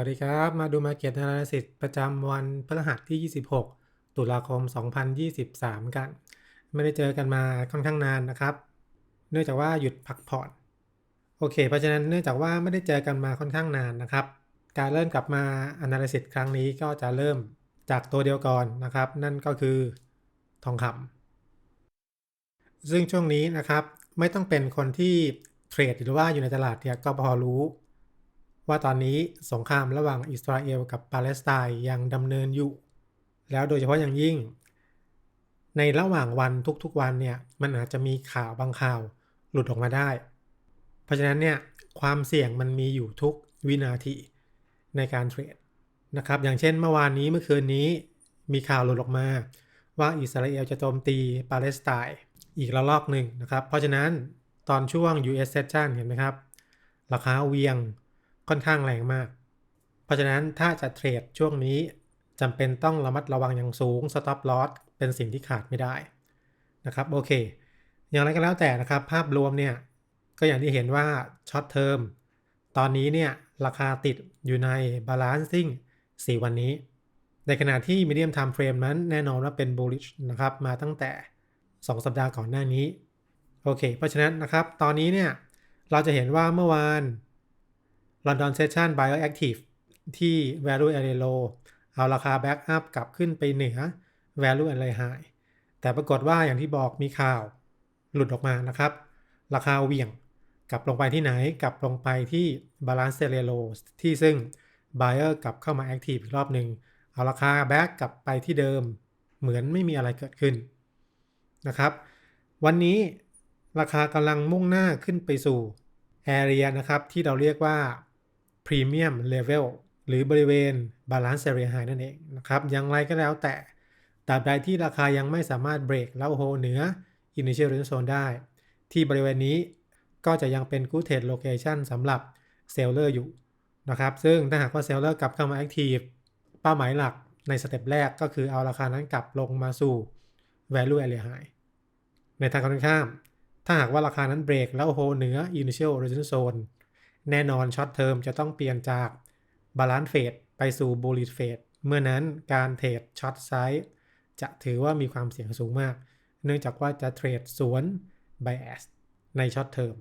วัสดีครับ มาดู Market Analysis ประจำวันพฤหัสที่ 26 ตุลาคม 2023 กัน ไม่ได้เจอกันมาค่อนข้างนานนะครับ เนื่องจากว่าหยุดพักผ่อน โอเค เพราะฉะนั้นเนื่องจากว่าไม่ได้เจอกันมาค่อนข้างนานนะครับ การเริ่มกลับมา Analysis ครั้งนี้ก็จะเริ่มจากตัวเดียวก่อนนะครับ นั่นก็คือทองคำซึ่งช่วงนี้นะครับไม่ต้องเป็นคนที่เทรดหรือว่าอยู่ในตลาดเนี่ยก็พอรู้ ว่าตอนนี้สงครามระหว่างอิสราเอลกับปาเลสไตน์ยังดำเนินอยู่ แล้วโดยเฉพาะอย่างยิ่ง ในระหว่างวันทุกๆวันเนี่ยมันอาจจะมีข่าวบางข่าวหลุดออกมาได้ เพราะฉะนั้นเนี่ยความเสี่ยงมันมีอยู่ทุกวินาทีในการเทรดนะครับอย่างเช่นเมื่อวานนี้เมื่อคืนนี้มีข่าวหลุดออกมา ว่าอิสราเอลจะโจมตีปาเลสไตน์อีกระลอกหนึ่งนะครับ เพราะฉะนั้นตอนช่วง US session เห็นไหมครับ ราคาเวียง ค่อนข้างแรงมาก เพราะฉะนั้นถ้าจะเทรดช่วงนี้จำเป็นต้องระมัดระวังอย่างสูง stop loss เป็นสิ่งที่ขาดไม่ได้นะครับโอเค อย่างไรก็แล้วแต่นะครับ ภาพรวมเนี่ย ก็อย่างที่เห็นว่าช็อตเทอมตอนนี้เนี่ยราคาติดอยู่ใน balancing 4 วันนี้ ในขณะที่ medium time frame นั้นแน่นอนว่าเป็น bullish นะครับมาตั้งแต่ 2 สัปดาห์ก่อนหน้านี้โอเค เพราะฉะนั้นนะครับ ตอนนี้เนี่ยเราจะเห็นว่าเมื่อวาน London Session Bioactive ที่ Value Area Low เอาราคา Back Up กลับขึ้นไปเหนือ Value Area High แต่ปรากฏว่าอย่างที่บอกมีข่าวหลุดออกมานะครับ ราคาเวี่ยงกลับลงไปที่ไหน กลับลงไปที่ Balance Area Low ที่ซึ่ง Buyer กลับเข้ามา Active อีกรอบหนึ่งเอาราคา Back กลับไปที่เดิมเหมือนไม่มีอะไรเกิดขึ้นนะครับ วันนี้ราคากำลังมุ่งหน้าขึ้นไปสู่ Area นะครับที่เราเรียกว่า Premium Level หรือบริเวณ Balance Area High นั่นเองนะครับ อย่างไรก็แล้วแต่ตราบใดที่ราคายังไม่สามารถเบรกแล้วโฮเหนือ Initial Resistance Zone ได้ ที่บริเวณนี้ก็จะยังเป็น Good Trade Location สำหรับ Seller อยู่นะครับ ซึ่งถ้าหากว่า Seller กลับเข้ามา Active เป้าหมายหลักในสเต็ปแรกก็คือเอาราคานั้นกลับลงมาสู่ Value Area High ในทางตรงข้าม ถ้าหากว่าราคานั้นเบรกแล้วโฮเหนือ Initial Resistance Zone แน่นอนช็อตเทอมจะต้องเปลี่ยนจาก Balance Phase ไปสู่ Bullish Phase เมื่อนั้นการเทรดช็อตไซส์จะถือว่ามีความเสี่ยงสูงมาก เนื่องจากว่าจะเทรดสวน Bias ในช็อตเทอม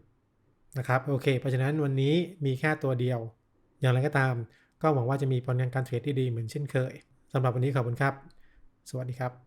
นะครับโอเค เพราะฉะนั้นวันนี้มีแค่ตัวเดียว อย่างไรก็ตาม ก็หวังว่าจะมีผลงานการเทรดที่ดีเหมือนเช่นเคยสำหรับวันนี้ขอบคุณครับ สวัสดีครับ